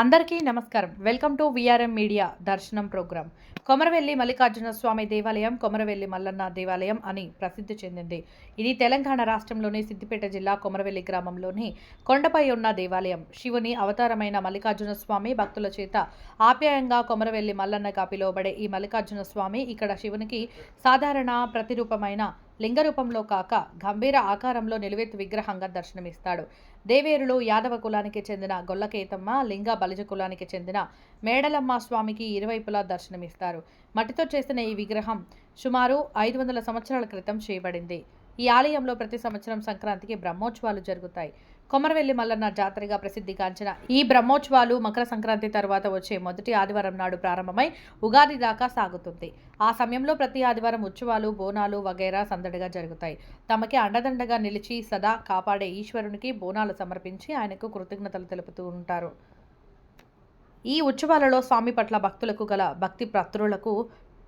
అందరికీ నమస్కారం. Welcome to VRM media దర్శనం ప్రోగ్రాం. కొమరవెల్లి మల్లికార్జున స్వామి దేవాలయం కొమరవెల్లి మల్లన్న దేవాలయం అని ప్రసిద్ధి చెందింది. ఇది తెలంగాణ రాష్ట్రంలోని సిద్దిపేట జిల్లా కొమరవెల్లి గ్రామంలోని కొండపై ఉన్న దేవాలయం. శివుని అవతారమైన మల్లికార్జున స్వామి భక్తుల చేత ఆప్యాయంగా కొమరవెల్లి మల్లన్నగా పిలువబడే ఈ మల్లికార్జున స్వామి ఇక్కడ శివునికి సాధారణ ప్రతిరూపమైన లింగ రూపంలో కాక గంభీర ఆకారంలో నిలువెత్తు విగ్రహంగా దర్శనమిస్తాడు. దేవేరులు యాదవ కులానికి చెందిన గొల్లకేతమ్మ లింగ బలిజ కులానికి చెందిన మేడలమ్మ స్వామికి ఇరువైపులా దర్శనమిస్తారు. మట్టితో చేసిన ఈ విగ్రహం సుమారు ఐదు వందల సంవత్సరాల క్రితం చేయబడింది. ఈ ఆలయంలో ప్రతి సంవత్సరం సంక్రాంతికి బ్రహ్మోత్సవాలు జరుగుతాయి. కొమరవెల్లి మల్లన్న జాతరగా ప్రసిద్ధిగాంచిన ఈ బ్రహ్మోత్సవాలు మకర సంక్రాంతి తర్వాత వచ్చే మొదటి ఆదివారం నాడు ప్రారంభమై ఉగాది దాకా సాగుతుంది. ఆ సమయంలో ప్రతి ఆదివారం ఉత్సవాలు బోనాలు వగైరా సందడిగా జరుగుతాయి. తమకి అండదండగా నిలిచి సదా కాపాడే ఈశ్వరునికి బోనాలు సమర్పించి ఆయనకు కృతజ్ఞతలు తెలుపుతూ ఉంటారు. ఈ ఉత్సవాలలో స్వామి పట్ల భక్తులకు గల భక్తి ప్రతులకు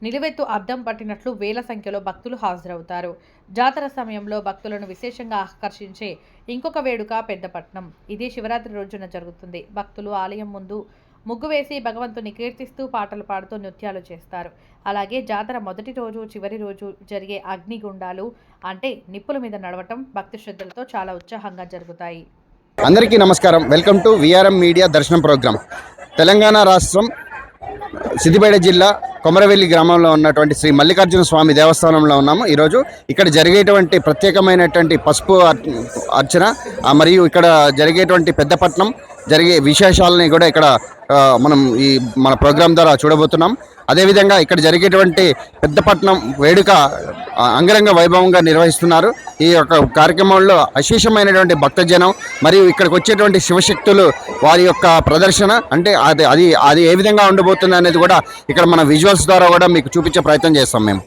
నిలువెత్తు అద్దం పట్టినట్లు వేల సంఖ్యలో భక్తులు హాజరవుతారు. జాతర సమయంలో భక్తులను విశేషంగా ఆకర్షించే ఇంకొక వేడుక పెద్దపట్నం. ఇది శివరాత్రి రోజున జరుగుతుంది. భక్తులు ఆలయం ముందు ముగ్గు వేసి భగవంతుని కీర్తిస్తూ పాటలు పాడుతూ నృత్యాలు చేస్తారు. అలాగే జాతర మొదటి రోజు చివరి రోజు జరిగే అగ్నిగుండాలు అంటే నిప్పుల మీద నడవటం భక్తి శ్రద్ధలతో చాలా ఉత్సాహంగా జరుగుతాయి. అందరికీ నమస్కారం. వెల్కమ్ టు విఆర్ఎం మీడియా దర్శనం ప్రోగ్రాం తెలంగాణ రాష్ట్రం సిద్దిపేట జిల్లా కొమరవెల్లి గ్రామంలో ఉన్నటువంటి శ్రీ మల్లికార్జున స్వామి దేవస్థానంలో ఉన్నాము. ఈరోజు ఇక్కడ జరిగేటువంటి ప్రత్యేకమైనటువంటి పసుపు అర్- అర్చన మరియు ఇక్కడ జరిగేటువంటి పెద్దపట్నం జరిగే విశేషాలని కూడా ఇక్కడ మనం ఈ మన ప్రోగ్రాం ద్వారా చూడబోతున్నాం. అదేవిధంగా ఇక్కడ జరిగేటువంటి పెద్దపట్నం వేడుక అంగరంగ వైభవంగా నిర్వహిస్తున్నారు. ఈ యొక్క కార్యక్రమంలో అశేషమైనటువంటి భక్తజనం మరియు ఇక్కడికి వచ్చేటువంటి శివశక్తులు వారి యొక్క ప్రదర్శన అంటే అది అది అది ఏ విధంగా ఉండబోతుంది అనేది కూడా ఇక్కడ మన విజువల్స్ ద్వారా కూడా మీకు చూపించే ప్రయత్నం చేస్తాం మేము.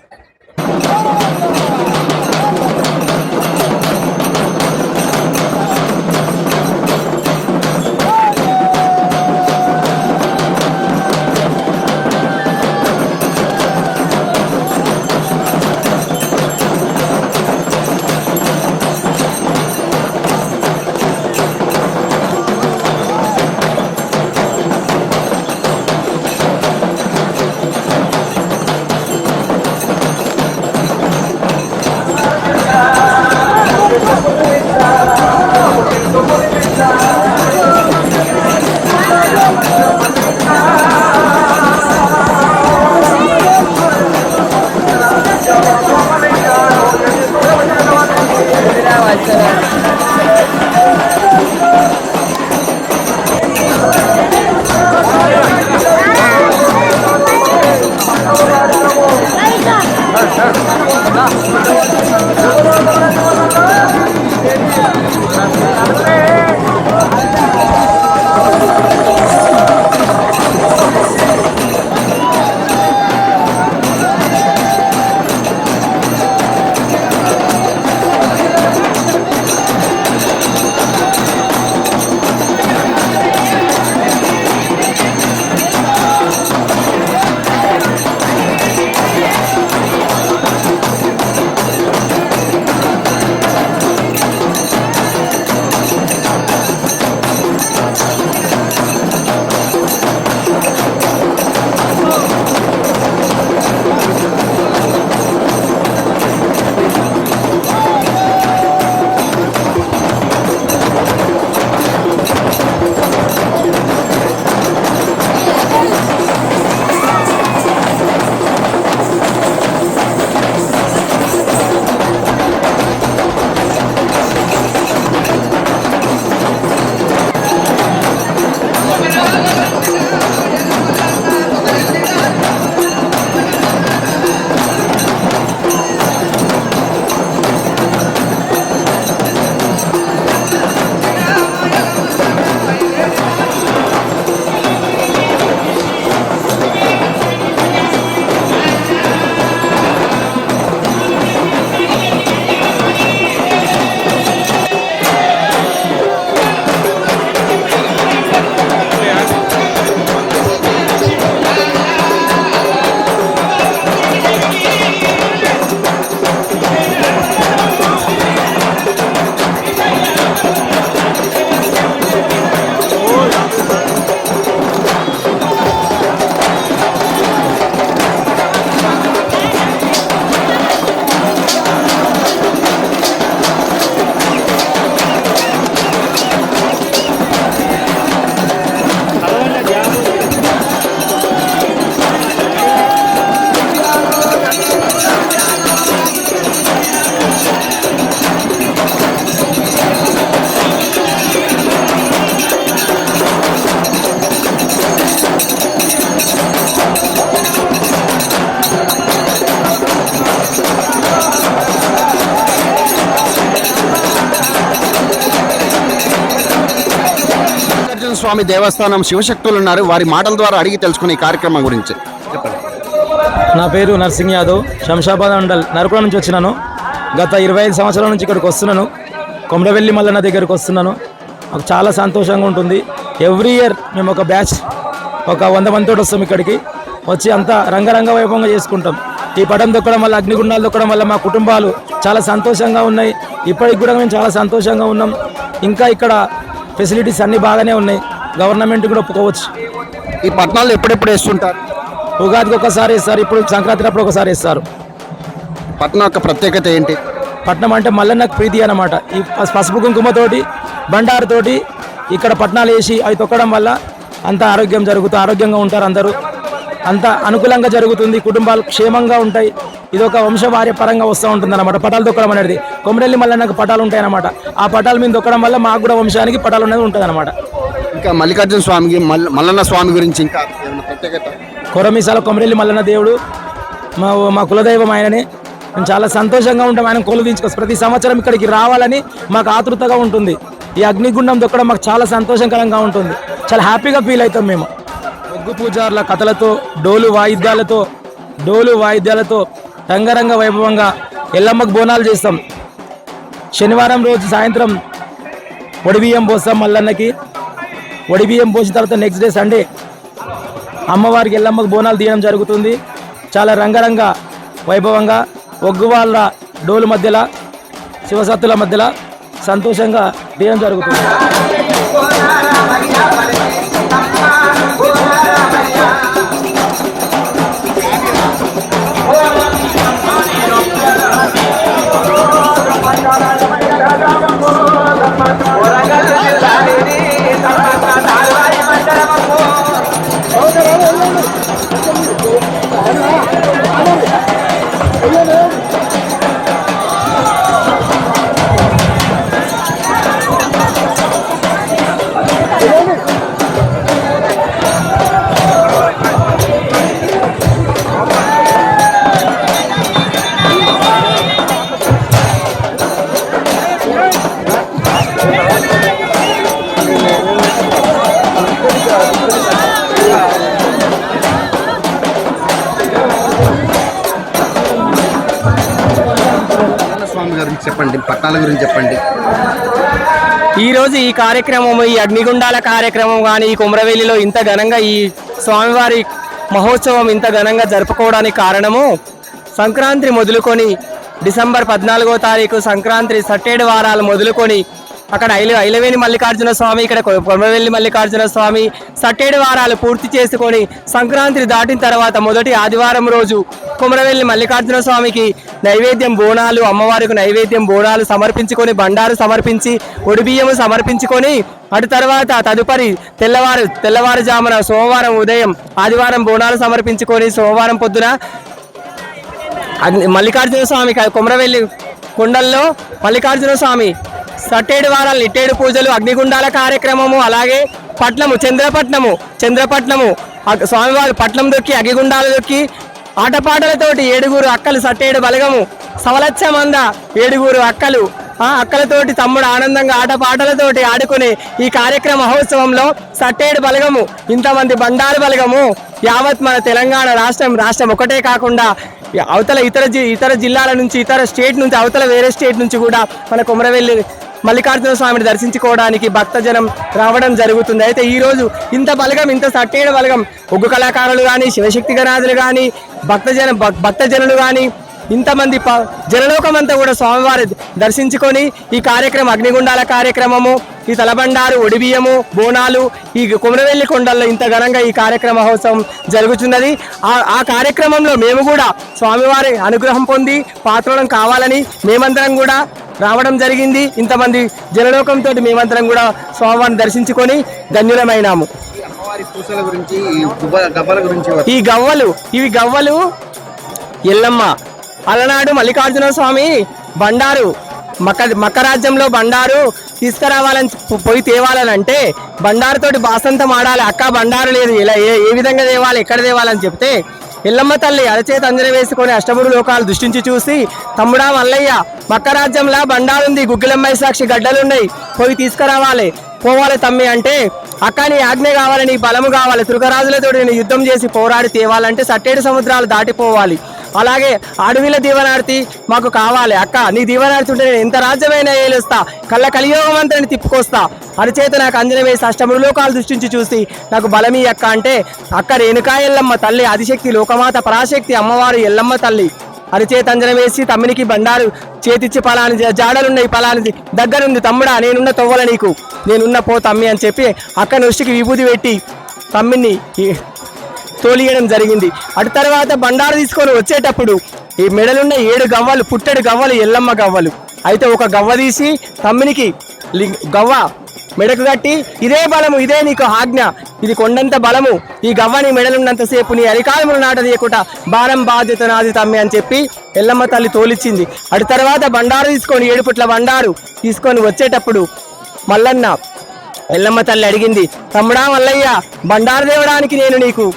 స్వామి దేవస్థానం శివశక్తులు ఉన్నారు. వారి మాటల ద్వారా అడిగి తెలుసుకునే ఈ కార్యక్రమం గురించి. చెప్పండి. నా పేరు నర్సింగ్ యాదవ్. శంషాబాద్ మండల్ నరకుల నుంచి వచ్చినాను. గత ఇరవై ఐదు సంవత్సరాల నుంచి ఇక్కడికి వస్తున్నాను. కొమరవెల్లి మల్లన్న దగ్గరికి వస్తున్నాను. నాకు చాలా సంతోషంగా ఉంటుంది. ఎవ్రీ ఇయర్ మేము ఒక బ్యాచ్ ఒక వంద మందితో వస్తాం ఇక్కడికి. వచ్చి అంతా రంగరంగ వైభవంగా చేసుకుంటాం. ఈ పటం దొక్కడం వల్ల అగ్నిగుండాలు దొక్కడం వల్ల మా కుటుంబాలు చాలా సంతోషంగా ఉన్నాయి. ఇప్పటికి కూడా మేము చాలా సంతోషంగా ఉన్నాం. ఇంకా ఇక్కడ ఫెసిలిటీస్ అన్నీ బాగానే ఉన్నాయి. గవర్నమెంట్ కూడా ఒప్పుకోవచ్చు. ఈ పట్టణాలు ఎప్పుడెప్పుడు వేస్తుంటారు? ఉగాదికి ఒకసారి వేస్తారు ఇప్పుడు సంక్రాంతి అప్పుడు ఒకసారి వేస్తారు. పట్టణం యొక్క ప్రత్యేకత ఏంటి? పట్నం అంటే మల్లన్నకు ప్రీతి అన్నమాట. ఈ పస్- పసుపు కుంకుమతోటి బండారుతోటి ఇక్కడ పట్నాలు వేసి అవి తొక్కడం వల్ల అంత ఆరోగ్యం జరుగుతుంది ఆరోగ్యంగా ఉంటారు అందరూ. అంత అనుకూలంగా జరుగుతుంది కుటుంబాలు క్షేమంగా ఉంటాయి. ఇది ఒక వంశవార్య పరంగా వస్తూ ఉంటుంది అనమాట పటాలు తొక్కడం అనేది కొమరెల్లి మల్లన్నకు పటాలు ఉంటాయి అన్నమాట ఆ పటాల మీద తొక్కడం వల్ల మాకు కూడా వంశానికి పటాలు అనేది ఉంటుంది అనమాట ఇంకా మల్లికార్జున స్వామికి మల్ల మల్లన్న స్వామి గురించి ఇంకా ప్రత్యేకత? కొరమీసాల కొమరెల్లి మల్లన్న దేవుడు. మా మా కులదైవం ఆయనని. మేము చాలా సంతోషంగా ఉంటాం ఆయన కొలు తీర్చుకోవచ్చు ప్రతి సంవత్సరం ఇక్కడికి రావాలని మాకు ఆతృతగా ఉంటుంది. ఈ అగ్నిగుండం దొక్కడం మాకు చాలా సంతోషకరంగా ఉంటుంది. చాలా హ్యాపీగా ఫీల్ అవుతాం మేము. ఒగ్గు పూజార్ల కథలతో డోలు వాయిద్యాలతో డోలు వాయిద్యాలతో రంగరంగ వైభవంగా ఎల్లమ్మకు బోనాలు చేస్తాం. శనివారం రోజు సాయంత్రం ఒడిబియ్యం పోస్తాం మల్లన్నకి. ఒడిబియ్యం పోసిన తర్వాత నెక్స్ట్ డే సండే అమ్మవారికి ఎల్లమ్మకు బోనాలు తీయడం జరుగుతుంది. చాలా రంగరంగ వైభవంగా ఒగ్గువాళ్ళ డోలు మధ్యలో శివసత్తుల మధ్యలో సంతోషంగా తీయడం జరుగుతుంది. చెప్పండి గురించి చెప్పండి. ఈ ఈ కార్యక్రమం ఈ అగ్నిగుండాల కార్యక్రమం కానీ ఈ కుమ్రవెల్లిలో ఇంత ఘనంగా ఈ స్వామివారి మహోత్సవం ఇంత ఘనంగా జరుపుకోవడానికి కారణము సంక్రాంతి మొదలుకొని డిసెంబర్ పద్నాలుగో తారీఖు సంక్రాంతి సట్టేడు వారాలు మొదలుకొని అక్కడ ఐల ఐలవేణి మల్లికార్జున స్వామి ఇక్కడ కొ- మల్లికార్జున స్వామి సట్టేడు వారాలు పూర్తి చేసుకొని సంక్రాంతి దాటిన తర్వాత మొదటి ఆదివారం రోజు కుమరవెల్లి మల్లికార్జున స్వామికి నైవేద్యం బోనాలు అమ్మవారికి నైవేద్యం బోనాలు సమర్పించుకొని బండారు సమర్పించి ఒడిబియ్యము సమర్పించుకొని అటు తర్వాత తదుపరి తెల్లవారు తెల్లవారుజామున సోమవారం ఉదయం ఆదివారం బోనాలు సమర్పించుకొని సోమవారం పొద్దున మల్లికార్జున స్వామి క- కొమరవెల్లి కొండల్లో మల్లికార్జున స్వామి సట్టేడు వారాలు ఇట్టేడు పూజలు అగ్నిగుండాల కార్యక్రమము అలాగే పట్నము చంద్రపట్నము చంద్రపట్నము. స్వామివారు స్వామివారి పట్నం దొక్కి అగ్నిగుండాలు దొక్కి ఆటపాటలతోటి ఏడుగురు అక్కలు సట్టేడు బలగము సవలచ్చ మంద ఏడుగురు అక్కలు ఆ అక్కలతోటి తమ్ముడు ఆనందంగా ఆటపాటలతోటి ఆడుకునే ఈ కార్యక్రమ మహోత్సవంలో సట్టేడు బలగము ఇంతమంది బండారు బలగము యావత్ మన తెలంగాణ రాష్ట్రం రాష్ట్రం ఒకటే కాకుండా అవతల ఇతర జి- ఇతర జిల్లాల నుంచి ఇతర స్టేట్ నుంచి అవతల వేరే స్టేట్ నుంచి కూడా మన కుమరవెల్లి మల్లికార్జున స్వామిని దర్శించుకోవడానికి భక్తజనం రావడం జరుగుతుంది. అయితే ఈరోజు ఇంత బలగం ఇంత సట్టైన బలగం ఒగ్గు కళాకారులు కానీ శివశక్తి గణాదులు కానీ భక్తజన భక్తజనులు కానీ ఇంతమంది ప జనలోకం అంతా కూడా స్వామివారి దర్శించుకొని ఈ కార్యక్రమం అగ్నిగుండాల కార్యక్రమము ఈ తలబండారు ఒడిబియ్యము బోనాలు ఈ కుమరవెల్లి కొండల్లో ఇంత ఘనంగా ఈ కార్యక్రమ మహోత్సవం జరుగుతున్నది. ఆ ఆ కార్యక్రమంలో మేము కూడా స్వామివారి అనుగ్రహం పొంది పాత్రలం కావాలని మేమందరం కూడా రావడం జరిగింది. ఇంతమంది జనలోకంతో మేమందరం కూడా స్వామివారిని దర్శించుకొని ధన్యులమైనాము. ఈ గవ్వలు ఇవి గవ్వలు ఎల్లమ్మ అలనాడు మల్లికార్జున స్వామి బండారు. మక్క మక్కరాజ్యంలో బండారు తీసుకురావాలని పోయి తేవాలని అంటే బండారుతోటి బాసంతం ఆడాలి. అక్క బండారు లేదు. ఇలా ఏ ఏ విధంగా తేవాలి ఎక్కడ తేవాలని చెప్తే ఎల్లమ్మ తల్లి అరచేత అంజన వేసుకొని అష్టముడు లోకాలు దృష్టించి చూసి తమ్ముడా మల్లయ్య మక్కరాజ్యంలా బండారుంది గుగ్గిలమ్మాయి సాక్షి గడ్డలున్నాయి పోయి తీసుకురావాలి. పోవాలి తమ్మి అంటే అక్క నీ ఆజ్ఞ కావాలి నీ బలము కావాలి. తృగరాజులతో నేను యుద్ధం చేసి పోరాడి తేవాలంటే సట్టేడు సముద్రాలు దాటిపోవాలి. అలాగే అడవిల దీవనార్తి మాకు కావాలి. అక్క నీ దీవనార్తి ఉంటే నేను ఎంత రాజ్యమైనా ఏలుస్తా. కళ్ళ కలియోగం అంతా నేను తిప్పుకొస్తా. అరిచేత నాకు అంజన వేసి అష్టములోకాలు దృష్టించి చూసి నాకు బలమీ అక్క అంటే అక్క రేణుకా ఎల్లమ్మ తల్లి ఆదిశక్తి లోకమాత పరాశక్తి అమ్మవారు ఎల్లమ్మ తల్లి. అరిచేత అంజన వేసి తమ్మినికి బండారు చేతిచ్చి పలాని జాడలున్నాయి పలానిది దగ్గరుంది తమ్ముడా నేనున్న తొవ్వల నీకు. నేనున్న పో తమ్మి అని చెప్పి అక్క నృష్టికి విభూతి పెట్టి తమ్మిని తోలియడం జరిగింది. అటు తర్వాత బండారు తీసుకొని వచ్చేటప్పుడు ఈ మెడలున్న ఏడు గవ్వలు పుట్టెడు గవ్వలు ఎల్లమ్మ గవ్వలు. అయితే ఒక గవ్వ తీసి తమ్మినికి గవ్వ మెడకు కట్టి ఇదే బలము ఇదే నీకు ఆజ్ఞ. ఇది కొండంత బలము. ఈ గవ్వని మెడలున్నంతసేపు నీ అరికాలములు నాట తీయకుండా భారం బాధ్యత నాది తమ్మి అని చెప్పి ఎల్లమ్మ తల్లి తోలిచ్చింది. అటు తర్వాత బండారు తీసుకొని ఏడు పుట్ల బండారు తీసుకొని వచ్చేటప్పుడు మల్లన్న ఎల్లమ్మ తల్లి అడిగింది తమ్ముడా మల్లయ్య బండారు దేవడానికి నేను నీకు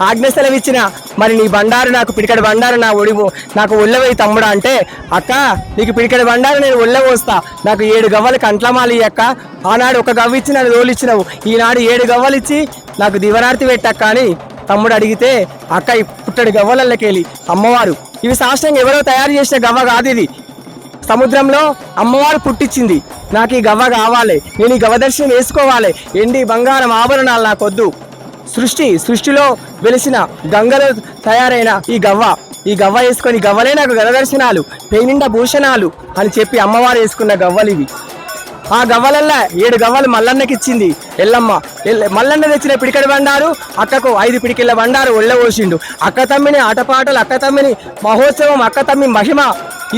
ఆజ్ఞ సెలవిచ్చిన మరి నీ బండారు నాకు పిడికడి బండారు నా ఒడివు నాకు ఒళ్ళవై తమ్ముడా అంటే అక్క నీకు పిడికడి బండారు నేను ఒళ్ళవోస్తా నాకు ఏడు గవ్వలు కంట్లమాలి అక్క. ఆనాడు ఒక గవ్వ ఇచ్చి నన్ను తోలిచ్చినవు. ఈనాడు ఏడు గవ్వలు ఇచ్చి నాకు దివనార్తి పెట్టక్క అని తమ్ముడు అడిగితే అక్క ఈ పుట్టడి గవ్వలకెళ్ళి అమ్మవారు. ఇవి సాష్టంగా ఎవరో తయారు చేసిన గవ్వ కాదు ఇది. సముద్రంలో అమ్మవారు పుట్టించింది నాకు ఈ గవ్వ కావాలి. నేను ఈ గవ్వ దర్శనం వేసుకోవాలి. ఎండి బంగారం ఆభరణాలు నాకొద్దు. సృష్టి సృష్టిలో వెలిసిన గంగలో తయారైన ఈ గవ్వ. ఈ గవ్వ వేసుకొని గవ్వలే నాకు గదదర్శనాలు పెయినిండా పేనిండా భూషణాలు అని చెప్పి అమ్మవారు వేసుకున్న గవ్వలు ఇవి. ఆ గవ్వలల్లా ఏడు గవ్వలు మల్లన్నకి ఇచ్చింది. ఎల్లమ్మ మల్లన్న తెచ్చిన పిడికడి బండారు అక్కకు ఐదు పిడికిళ్ళ బండారు ఒళ్ళబోసిండు అక్క తమ్మిని ఆటపాటలు అక్క తమ్మిని మహోత్సవం అక్క తమ్మి మహిమ.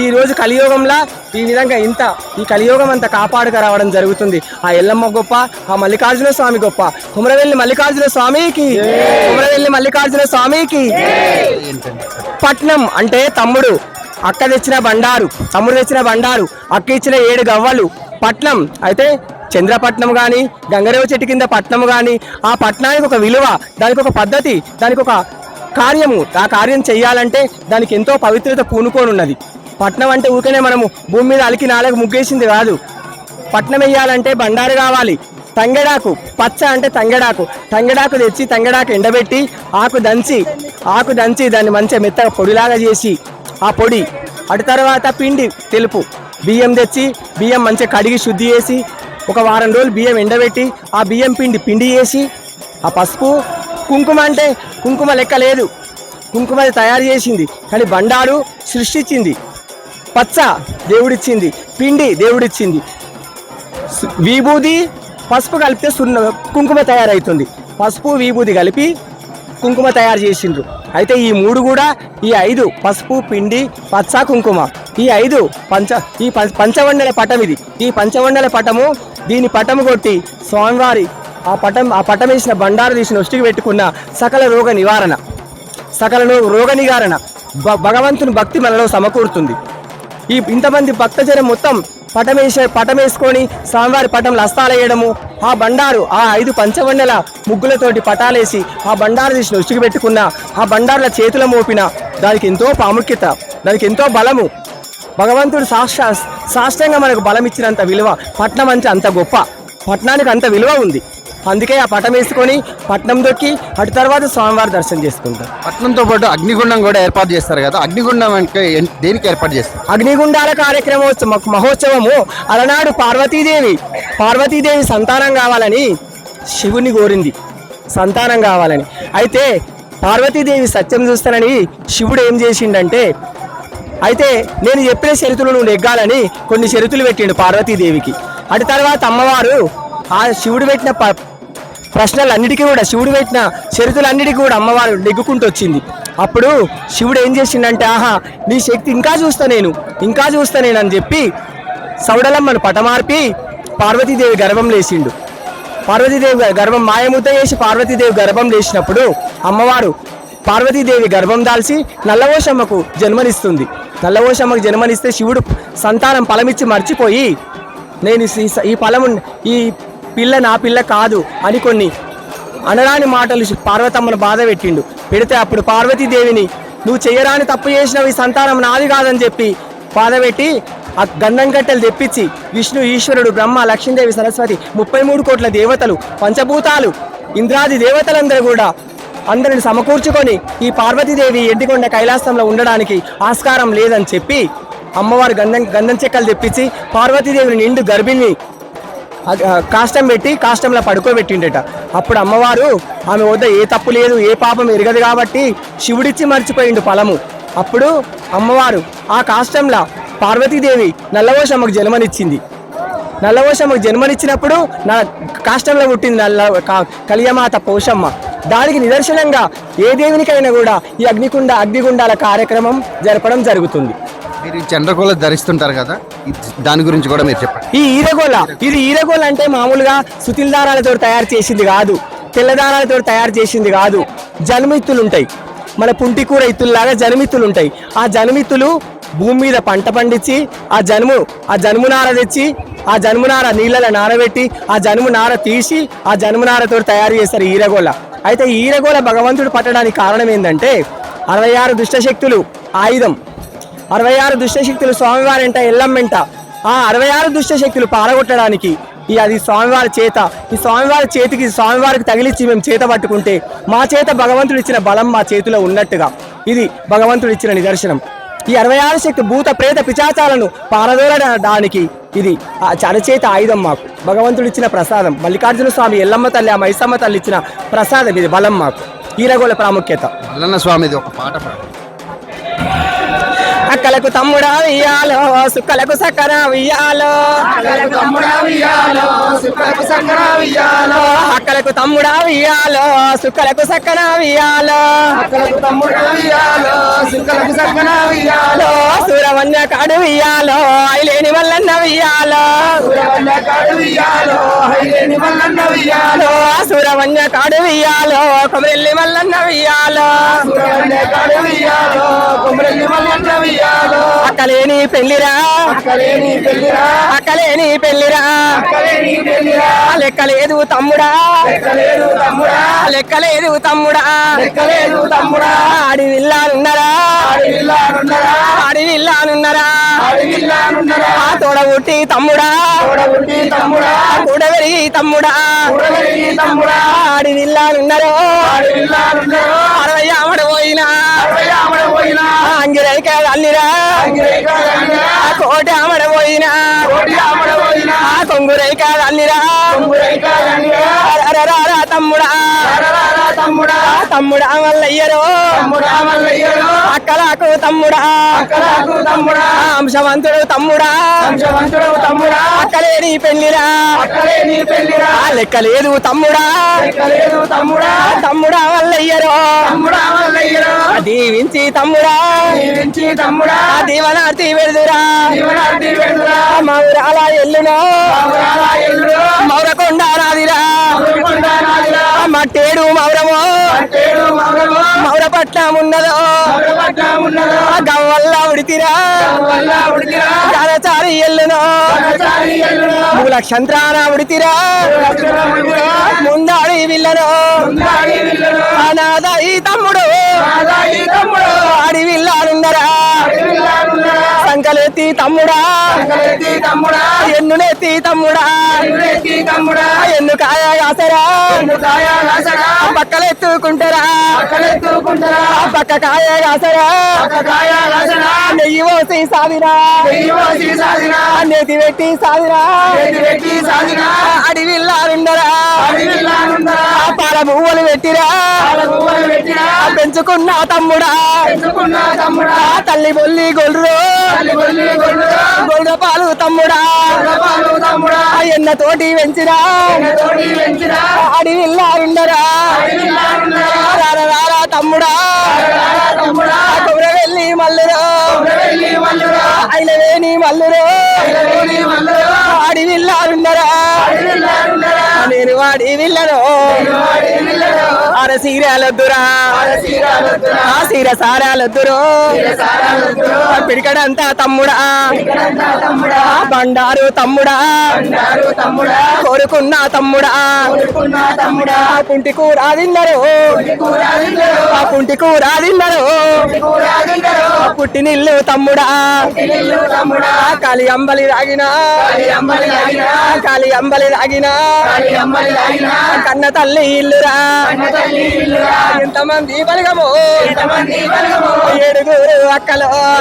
ఈ రోజు కలియోగంలా ఈ విధంగా ఇంత ఈ కలియోగం అంత కాపాడుక రావడం జరుగుతుంది. ఆ ఎల్లమ్మ గొప్ప ఆ మల్లికార్జున స్వామి గొప్ప. కుమరవెల్లి మల్లికార్జున స్వామికి కుమరవెల్లి మల్లికార్జున స్వామికి. పట్నం అంటే తమ్ముడు అక్క తెచ్చిన బండారు తమ్ముడు తెచ్చిన బండారు అక్క ఇచ్చిన ఏడు గవ్వలు. పట్నం. అయితే చంద్రపట్నం కానీ గంగరేవ చెట్టు కింద పట్నం కానీ ఆ పట్నానికి ఒక విలువ దానికి ఒక పద్ధతి దానికి ఒక కార్యము. ఆ కార్యం చేయాలంటే దానికి ఎంతో పవిత్రత పూనుకొని ఉన్నది పట్నం అంటే ఊరికనే మనము భూమి మీద అలికి నాలుగు ముగ్గేసింది కాదు. పట్నం వేయాలంటే బండారు కావాలి. తంగెడాకు పచ్చ అంటే తంగడాకు. తంగెడాకు తెచ్చి తంగెడాకు ఎండబెట్టి ఆకు దంచి ఆకు దంచి దాన్ని మంచిగా మెత్తగా పొడిలాగా చేసి ఆ పొడి అటు తర్వాత పిండి తెలుపు. బియ్యం తెచ్చి బియ్యం మంచిగా కడిగి శుద్ధి చేసి ఒక వారం రోజులు బియ్యం ఎండబెట్టి ఆ బియ్యం పిండి పిండి చేసి ఆ పసుపు కుంకుమ అంటే కుంకుమ లెక్క లేదు. కుంకుమ తయారు చేసింది కానీ బండారు సృష్టించింది. పచ్చ దేవుడిచ్చింది పిండి దేవుడిచ్చింది. విభూది పసుపు కలిపితే సున్న కుంకుమ తయారవుతుంది పసుపు విభూది కలిపి కుంకుమ తయారు చేసిండ్రు. అయితే ఈ మూడు కూడా ఈ ఐదు పసుపు పిండి పచ్చ కుంకుమ. ఈ ఐదు పంచ ఈ పంచవండల పటం ఇది. ఈ పంచవండల పటము దీని పటము కొట్టి స్వామివారి ఆ పటం ఆ పటం వేసిన బండారు తీసిన ఒష్టికి పెట్టుకున్న సకల రోగ నివారణ. సకల రోగ నివారణ. భ- భగవంతుని భక్తి మనలో సమకూరుతుంది. ఈ ఇంతమంది భక్తజనం మొత్తం పటమేసే పటమేసుకొని పటం స్వామివారి పటంలో హస్తాలేయడము ఆ బండారు ఆ ఐదు పంచవన్నెల ముగ్గులతోటి పటాలేసి ఆ బండారు తీసిన ఉసుగు పెట్టుకున్న ఆ బండారుల చేతుల మోపిన దానికి ఎంతో ప్రాముఖ్యత దానికి ఎంతో బలము. భగవంతుడు సాక్షా సాష్టంగా మనకు బలం ఇచ్చినంత విలువ పట్నం అంటే అంత గొప్ప. పట్నానికి అంత విలువ ఉంది. అందుకే ఆ పటం వేసుకొని పట్నం దొక్కి అటు తర్వాత స్వామివారి దర్శనం చేసుకుంటాం పట్నంతో పాటు అగ్నిగుండం కూడా ఏర్పాటు చేస్తారు కదా. అగ్నిగుండం అంటే దేనికి ఏర్పాటు చేస్తారు? అగ్నిగుండాల కార్యక్రమోత్సవం మహోత్సవము అలనాడు పార్వతీదేవి. పార్వతీదేవి సంతానం కావాలని శివుని కోరింది. సంతానం కావాలని. అయితే పార్వతీదేవి సత్యం చూస్తానని శివుడు ఏం చేసిండంటే అయితే నేను చెప్పిన షరతులు నువ్వు నెగ్గాలని కొన్ని షరతులు పెట్టిండు పార్వతీదేవికి. అటు తర్వాత అమ్మవారు ఆ శివుడు పెట్టిన ప- ప్రశ్నలన్నిటికీ కూడా శివుడు పెట్టిన షరతులన్నిటికీ కూడా అమ్మవారు నెగ్గుకుంటూ వచ్చింది అప్పుడు శివుడు ఏం చేసిండంటే ఆహా నీ శక్తి ఇంకా చూస్తా నేను ఇంకా చూస్తా నేను అని చెప్పి సౌడలమ్మను పటమార్పి పార్వతీదేవి గర్భం లేచిండు. పార్వతీదేవి గర్భం మాయముద్ద చేసి పార్వతీదేవి గర్భం లేచినప్పుడు అమ్మవారు పార్వతీదేవి గర్భం దాల్చి నల్లవోషమ్మకు జన్మనిస్తుంది. నల్లవోషమ్మకు జన్మనిస్తే శివుడు సంతానం ఫలమిచ్చి మర్చిపోయి నేను ఈ- ఈ ఫలము ఈ పిల్ల నా పిల్ల కాదు అని కొన్ని అనరాని మాటలు పార్వతమ్మను బాధ పెట్టిండు. పెడితే అప్పుడు పార్వతీదేవిని నువ్వు చేయరాని తప్పు చేసినవి సంతానం నాది కాదని చెప్పి బాధ పెట్టి ఆ గంధం కట్టెలు తెప్పించి విష్ణు ఈశ్వరుడు బ్రహ్మ లక్ష్మీదేవి సరస్వతి ముప్పై మూడు కోట్ల దేవతలు పంచభూతాలు ఇంద్రాది దేవతలందరూ కూడా అందరిని సమకూర్చుకొని ఈ పార్వతీదేవి ఎడ్డికొండ కైలాసంలో ఉండడానికి ఆస్కారం లేదని చెప్పి అమ్మవారు గంధం గంధం చెక్కలు తెప్పించి పార్వతీదేవిని నిండు గర్భిణి కాష్టం పెట్టి కాష్టంలో పడుకోబెట్టిండట. అప్పుడు అమ్మవారు ఆమె వద్ద ఏ తప్పు లేదు ఏ పాపం ఎరగదు కాబట్టి శివుడిచ్చి మర్చిపోయిండు ఫలము. అప్పుడు అమ్మవారు ఆ కాష్టంలో పార్వతీదేవి నల్లవోషమ్మకు జన్మనిచ్చింది. నల్లవోషమ్మకు జన్మనిచ్చినప్పుడు నా కాష్టంలో పుట్టింది నల్ల కలియమాత పోషమ్మ. దానికి నిదర్శనంగా ఏ దేవునికైనా కూడా ఈ అగ్నికుండ అగ్నిగుండాల కార్యక్రమం జరపడం జరుగుతుంది. మీరు ఈ ధరిస్తుంటారు కదా దాని గురించి కూడా మీరు చెప్పండి. ఈ ఈరగోళ ఇది ఈరగోల అంటే మామూలుగా సుతిల్ దారాలతో తయారు చేసింది కాదు తెల్ల దారాలతో తయారు చేసింది కాదు జనమిత్తులు ఉంటాయి. మన పుంటికూర ఇత్తుల్లాగా జనమిత్తులు ఉంటాయి. ఆ జనమిత్తులు భూమి మీద పంట పండించి ఆ జనుము ఆ జనుము నార తెచ్చి ఆ జనుము నార నీళ్ళలో నానబెట్టి ఆ జనుము నార తీసి ఆ జనుము నారతో తయారు చేస్తారు ఈరగోల అయితే ఈరగోళ ఈరగోల భగవంతుడు పట్టడానికి కారణం ఏంటంటే అరవై ఆరు దుష్టశక్తులు ఆయుధం అరవై ఆరు దుష్టశక్తులు స్వామివారింట ఎల్లమ్మెంట. ఆ అరవై ఆరు దుష్టశక్తులు పారగొట్టడానికి ఈ అది స్వామివారి చేత ఈ స్వామివారి చేతికి స్వామివారికి తగిలిచ్చి మేము చేత పట్టుకుంటే మా చేత భగవంతుడు ఇచ్చిన బలం మా చేతిలో ఉన్నట్టుగా. ఇది భగవంతుడు ఇచ్చిన నిదర్శనం. ఈ అరవై ఆరు శక్తి భూత ప్రేత పిచాచాలను పారదోలడానికి ఇది ఆ చరచేత ఆయుధం మాకు. భగవంతుడు ఇచ్చిన ప్రసాదం మల్లికార్జున స్వామి ఎల్లమ్మ తల్లి ఆ మైసమ్మ తల్లి ఇచ్చిన ప్రసాదం ఇది బలం మాకు. ఈరగోళ ప్రాముఖ్యత. మల్లన్న స్వామిది ఒక పాట పాడు. అక్కలకు తమ్ముడా వియ్యాలో సుక్కలకు సక్కన వియ్యాలో అక్కలకు తమ్ముడా వియ్యాలో సుక్కలకు సక్కన వియ్యాలో సూరవన్య కాడు వియ్యాలో. ఐలేని మల్లన్న వియ్యాలో. సూరవన్య కాడు వియ్యాలో. కొమరెల్లి మల్లన్న వియ్యాలో. అక్కలేని పెళ్ళిరా అక్కలేని పెళ్ళిరా లెక్కలేదు తమ్ముడా. లెక్కలేదు తమ్ముడా. ఆడి విల్లానున్నరా. ఆడి విల్లానున్నరా. ఆడి విల్లానున్నరా తోడబుట్టి తమ్ముడా? తమ్ముడా? కూడవెరిగి తమ్ముడా? ఆడి విల్లానున్నరో అరవై ఆమడ పోయినా? అంగిరైక అల్లిరా అంగిరైక కోటి ఆమడ పోయినా? పోయినా? కొంగురైక అల్లిరా అల్లిరా తమ్ముడా? తమ్ముడా. తమ్ముడా మల్లయ్యరో తమ్ముడా మల్లయ్యరో అక్కలకు తమ్ముడా. అక్కలకు తమ్ముడా. అంశవంతుడు తమ్ముడా. అంశవంతుడు తమ్ముడా. అక్కలేని పెళ్ళిరా అక్కలేని పెళ్ళిరా లెక్కలేదు తమ్ముడా. లెక్కలేదు తమ్ముడా. తమ్ముడా మల్లయ్యరో తమ్ముడా మల్లయ్యరో దీవించి తమ్ముడా. దీవించి తమ్ముడా. దీవనార్తి వెడుదురా. దీవనార్తి వెడుదురా. మౌరాల ఎల్లునో. మౌరాల ఎల్లునో. మౌరకొండ నాదిరా మట్టేడు మౌరమో. మౌరపట్నం ఉన్నదో. గవ్వల్ల ఉడితిరా కరచారి ఎల్లునో. కరచారి ఎల్లునో. మూల క్షంత్రాన ఉడితిరా ముందాడి విల్లను. అనాదాయి తమ్ముడు. అనాదాయి తమ్ముడు. ఆడి విల్లానున్నరా సంకలెత్తి తమ్ముడా. తమ్ముడా. ఎన్నునెత్తి తమ్ముడా. ఎన్ను కాయ కాసరా. ఎన్ను పక్కలెత్తుకుంటారా పక్క కాయ కాసరా. నెయ్యి పోసి సాదిరా నేతి పెట్టి సాదిరా అడివిల్లారుండరా. పాల పువ్వులు పెట్టిరా. పెంచుకున్న తమ్ముడా. తల్లి బొల్లి గొల్లు. గొల్లు పాలు తమ్ముడా. ఎన్న తోటి పెంచిరా అడివిల్లారుండరా రారా రారా తమ్ముడా. తమ్ముడా. కొబ్బరి వెళ్ళి మల్లురా. వెళ్ళి మల్లురా. ఆడి విల్లారుండరా నేను వాడి విల్లను. అర సీరాలొద్దురా ఆ సీర సారాలొద్దురు పిడికడంతా తమ్ముడా. బండారు తమ్ముడా. బండారు తమ్ముడా. కోరుకున్న తమ్ముడా. కోరుకున్న తమ్ముడా. కుంటి కూర తిన్నారు. ఆ కుంటి కూర తిన్నారు పుట్టినిల్లు తమ్ముడా. తమ్ముడా. కాలి అంబలి రాగినా కాలి అంబలి రాగినా కన్న తల్లి ఇల్లురా. ఎంతమంది బలగము.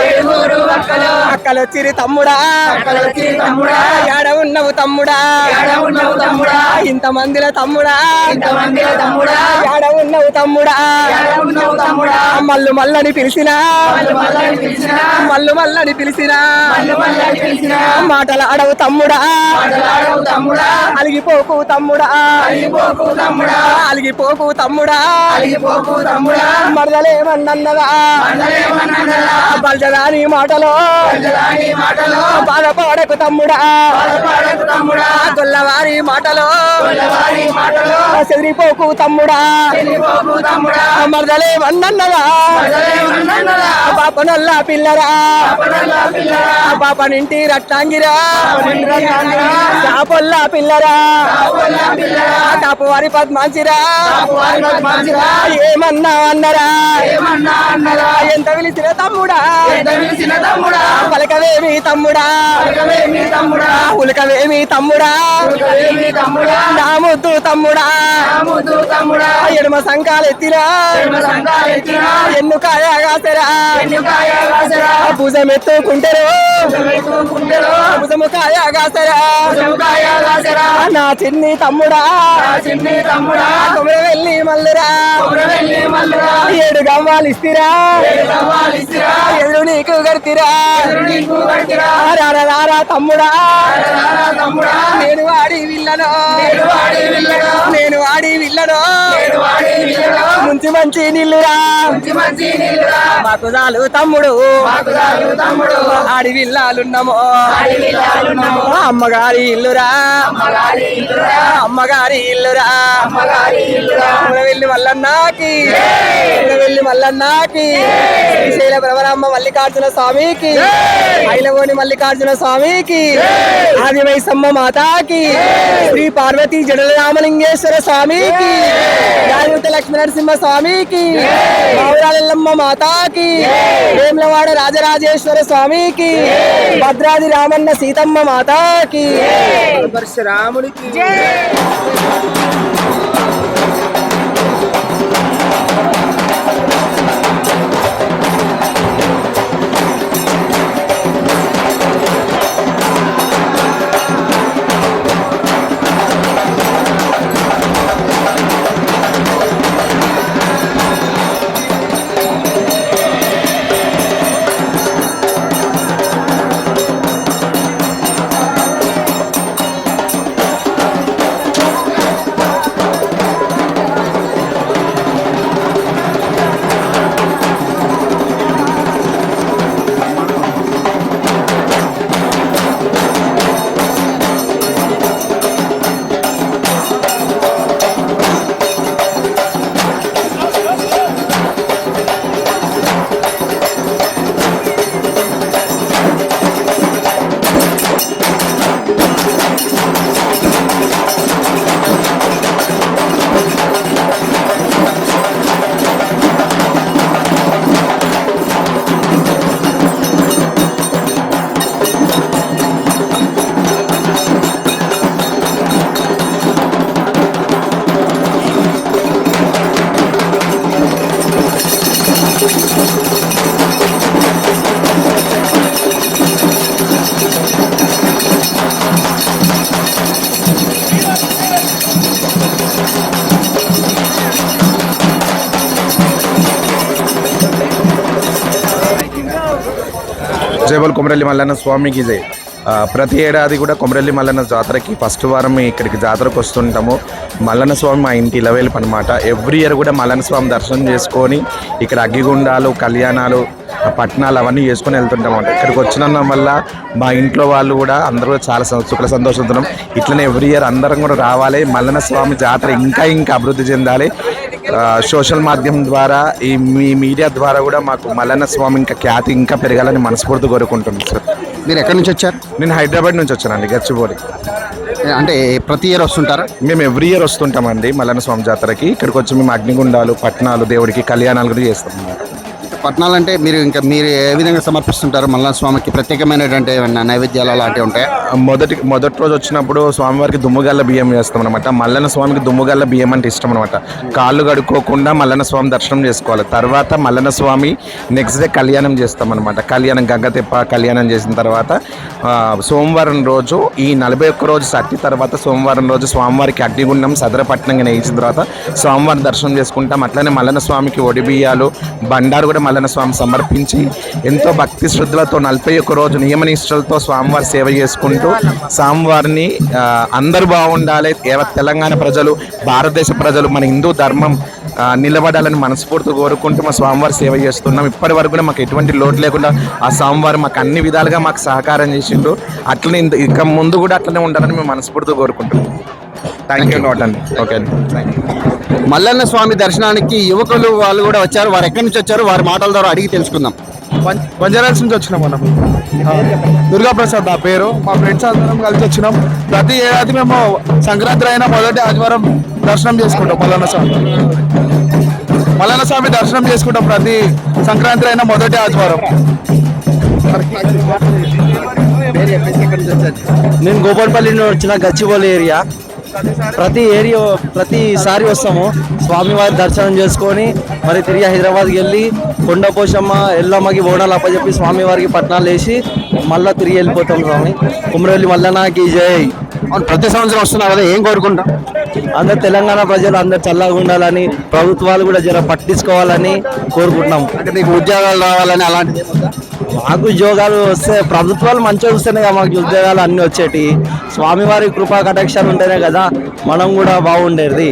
ఏడుగురు అక్కలు. అక్కలు. చిరి తమ్ముడా. ఏడ ఉన్నవు తమ్ముడా. ఇంత మందిల తమ్ముడా. ఏడ ఉన్నవు తమ్ముడా. మల్లు మల్లని పిలిచినా. మల్లు మల్లని పిలిచినా. మాటలు అడవు తమ్ముడా. అలిగిపోకు తమ్ముడా. అలిగిపోకు తమ్ముడా. మరదలేమన్నదా బల్జరాని మాటలో. బాధపడకు తమ్ముడా. గొల్లవారి మాటలో. చెదిరిపోకు తమ్ముడా. మరదలేమన్నదా పాప నల్ల పిల్లరా. పాప నింటి రట్టాంగిరా కాపొల్ల పిల్లరా. కాపు వారి పద్మాంచిరా ఏమన్నా అన్నరా. ఎంత పిలిచిన తమ్ముడా. పలకవేమి తమ్ముడా. ఉలకవేమి తమ్ముడా. నా ముద్దు తమ్ముడా. ఎడమ Santa. సంకాలు ఎత్తిరా ఎన్ను కాయగాసరా భుజం ఎత్తుకుంటారు భుజము కాయగాసరా నా చిన్ని తమ్ముడా. కొమర వెళ్ళి మల్లురా. ఏడు గమ్మాలు ఇస్తిరా. ఎదురు నీకు గడితిరా రారా రారా తమ్ముడా. నేను వాడి విల్లను. నేను వాడి విల్లను. ముంచి మంచి నీళ్ళురా మాకు చాలు తమ్ముడు. ఆడి విల్లాలున్నాము. అమ్మగారి ఇల్లురా. అమ్మగారి ఇల్లురా. వెళ్ళి మల్లన్నాకి. వెళ్ళి మల్లన్నాకి. శ్రీశైల భ్రమరామ్మ మల్లికార్జున స్వామికి. ఐలవోని మల్లికార్జున స్వామికి. ఆది వైసమ్మ మాతాకి. శ్రీ పార్వతీ జడల రామలింగేశ్వర స్వామికి. యాదవత లక్ష్మీ నరసింహ స్వామికి. బావురాలెల్లమ్మ మాతాకి వేములవాడ రాజరాజేశ్వర స్వామికి భద్రాది రామన్న సీతమ్మ మాతాకి పరశురాముడికి జయబల్ కొమరల్లి మల్లన్న స్వామికి జై. ప్రతి ఏడాది కూడా కొమరల్లి మల్లన్న జాతరకి ఫస్ట్ వారం ఇక్కడికి జాతరకు వస్తుంటాము. మల్లన్న స్వామి మా ఇంటి ఇలవేలుపు అనమాట ఎవ్రీ ఇయర్ కూడా మల్లన్న స్వామి దర్శనం చేసుకొని ఇక్కడ అగ్గిగుండాలు కళ్యాణాలు పట్టణాలు పట్నాలు అవన్నీ చేసుకొని వెళ్తుంటాం అన్నమాట. ఇక్కడికి వచ్చిన వల్ల మా ఇంట్లో వాళ్ళు కూడా అందరూ చాలా సుఖ సంతోషిస్తున్నాం ఇట్లనే ఎవ్రీ ఇయర్ అందరం కూడా రావాలి. మల్లన్న స్వామి జాతర ఇంకా ఇంకా అభివృద్ధి చెందాలి. సోషల్ మాధ్యమం ద్వారా ఈ మీ మీడియా ద్వారా కూడా మాకు మల్లన్న స్వామి ఇంకా ఖ్యాతి ఇంకా పెరగాలని మనస్ఫూర్తి కోరుకుంటున్నాను సార్. మీరు ఎక్కడి నుంచి వచ్చారు? నేను హైదరాబాద్ నుంచి వచ్చానండి గచ్చిబౌలి. అంటే ప్రతి ఇయర్ వస్తుంటారా? మేము ఎవ్రీ ఇయర్ వస్తుంటామండి మల్లన్న స్వామి జాతరకి. ఇక్కడికి వచ్చి మేము అగ్నిగుండాలు పట్నాలు దేవుడికి కళ్యాణాలు కూడా చేస్తాం. పట్నాలు అంటే మీరు ఇంకా మీరు ఏ విధంగా సమర్పిస్తుంటారు? మల్లన్న స్వామికి ప్రత్యేకమైనటువంటి ఏమన్నా నైవేద్యాలు అలాంటివి ఉంటాయి మొదటి మొదటి రోజు వచ్చినప్పుడు స్వామివారికి దుమ్ముగల్ల బియ్యం చేస్తాం అనమాట మల్లన్న స్వామికి దుమ్ముగల్ల బియ్యం అంటే ఇష్టం అనమాట కాళ్ళు కడుక్కోకుండా మల్లన్న స్వామి దర్శనం చేసుకోవాలి. తర్వాత మల్లన్న స్వామి నెక్స్ట్ డే కళ్యాణం చేస్తాం అనమాట కళ్యాణం గంగతెప్ప కళ్యాణం చేసిన తర్వాత సోమవారం రోజు ఈ నలభై ఒక్క రోజు సత్తి తర్వాత సోమవారం రోజు స్వామివారికి అగ్నిగుండం సదరపట్నంగా నేయించిన తర్వాత స్వామివారి దర్శనం చేసుకుంటాం. అట్లనే మల్లన్న స్వామికి ఒడిబియ్యాలు బండారు కూడా మల్లన్న స్వామి సమర్పించి ఎంతో భక్తి శ్రద్ధలతో నలభై ఒక్క రోజు నియమనిష్టలతో స్వామివారి సేవ చేసుకుంటూ స్వామివారిని అందరూ బాగుండాలి. తెలంగాణ ప్రజలు భారతదేశ ప్రజలు మన హిందూ ధర్మం నిలబడాలని మనస్ఫూర్తి కోరుకుంటూ మా స్వామివారి సేవ చేస్తున్నాం. ఇప్పటి వరకు కూడా మాకు ఎటువంటి లోటు లేకుండా ఆ స్వామివారు మాకు అన్ని విధాలుగా మాకు సహకారం చేసిండు అట్లనే ఇంత- ఇక ముందు కూడా అట్లనే ఉండాలని మేము మనస్ఫూర్తి కోరుకుంటున్నాం. థ్యాంక్ యూ నోట్ అండి ఓకే అండి మల్లన్న స్వామి దర్శనానికి యువకులు వాళ్ళు కూడా వచ్చారు. వారు ఎక్కడి నుంచి వచ్చారు? వారి మాటల ద్వారా అడిగి తెలుసుకుందాం. బంజారాల్స్ నుంచి వచ్చినాం మనం. దుర్గా ప్రసాద్ నా పేరు. మా ఫ్రెండ్స్ అందరం కలిసి వచ్చినాం. ప్రతి ఏడాది మేము సంక్రాంతి అయిన మొదటి ఆదివారం దర్శనం చేసుకుంటాం మల్లన్న స్వామి. మల్లన్న స్వామి దర్శనం చేసుకుంటాం ప్రతి సంక్రాంతి అయిన మొదటి ఆదివారం. మేము గోపాలపల్లి నుండి వచ్చిన గచ్చిబౌలి ఏరియా. ప్రతి ఏరియా ప్రతిసారి వస్తాము. స్వామివారి దర్శనం చేసుకొని మరి తిరిగి హైదరాబాద్కి వెళ్ళి కొండపోషమ్మ ఎల్లమ్మకి బోనాలు అప్పచెప్పి స్వామివారికి పట్నాలు వేసి మళ్ళీ తిరిగి వెళ్ళిపోతాం స్వామి. కుమరవెల్లి మల్లన్నకి జై. ప్రతి సంవత్సరం వస్తున్నారు కదా ఏం కోరుకుంటాం అందరు తెలంగాణ ప్రజలు అందరు చల్లగా ఉండాలని ప్రభుత్వాలు కూడా జర పట్టించుకోవాలని కోరుకుంటున్నాం. అంటే మీకు ఉద్యోగాలు రావాలని అలాంటిది? మాకు ఉద్యోగాలు వస్తే ప్రభుత్వాలు మంచిగా వస్తేనే కదా మాకు ఉద్యోగాలు అన్నీ వచ్చేటి. స్వామివారి కృపా కటాక్షాలు ఉంటేనే కదా మనం కూడా బాగుండేది.